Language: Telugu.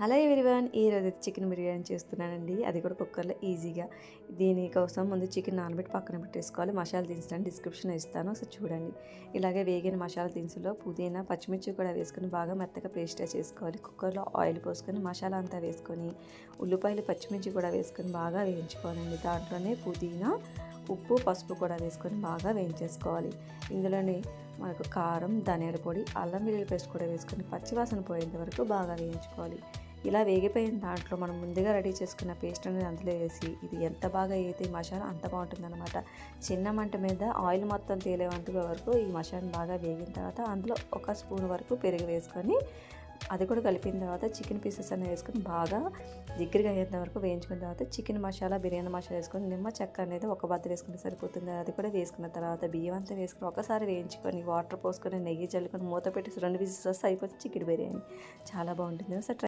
హలో ఎవరివన్ ఈరోజు అయితే చికెన్ బిర్యానీ చేస్తున్నానండి. అది కూడా కుక్కర్లో ఈజీగా. దీనికోసం ముందు చికెన్ నానబెట్టి పక్కన పెట్టేసుకోవాలి. మసాలా దినుసులు డిస్క్రిప్షన్ ఇస్తాను. ఒకసారి చూడండి. ఇలాగే వేగిన మసాలా దినుసులో పుదీనా పచ్చిమిర్చి కూడా వేసుకొని బాగా మెత్తగా పేస్ట్గా చేసుకోవాలి. కుక్కర్లో ఆయిల్ పోసుకొని మసాలా అంతా వేసుకొని ఉల్లిపాయలు పచ్చిమిర్చి కూడా వేసుకొని బాగా వేయించుకోవాలండి. దాంట్లోనే పుదీనా ఉప్పు పసుపు కూడా వేసుకొని బాగా వేయించేసుకోవాలి. ఇందులోనే మనకు కారం ధనియాల పొడి అల్లం వెల్లుల్లి పేస్ట్ కూడా వేసుకొని పచ్చివాసన పోయేంత వరకు బాగా వేయించుకోవాలి. ఇలా వేగిపోయిన దాంట్లో మనం ముందుగా రెడీ చేసుకున్న పేస్ట్ అనేది అందులో వేసి ఇది ఎంత బాగా అయితే మసాలా అంత బాగుంటుందన్నమాట. చిన్న మంట మీద ఆయిల్ మొత్తం తేలేవంత వరకు ఈ మసాలా బాగా వేగిన తర్వాత అందులో ఒక స్పూన్ వరకు పెరుగు వేసుకొని అది కూడా కలిపిన తర్వాత చికెన్ పీసెస్ అన్నీ వేసుకొని బాగా దగ్గరగా అయ్యేంత వరకు వేయించుకున్న తర్వాత చికెన్ మసాలా బిర్యానీ మసాలా వేసుకొని నిమ్మ చెక్క అనేది ఒక బద్ద వేసుకుంటే సరిపోతుంది. అది కూడా వేసుకున్న తర్వాత బియ్యం అంతా వేసుకుని ఒకసారి వేయించుకొని వాటర్ పోసుకొని నెయ్యి చల్లుకొని మూత పెట్టి రెండు పీసెస్ వస్తే అయిపోతుంది చికెన్ బిర్యానీ. చాలా బాగుంటుంది. ఒకసారి ట్రై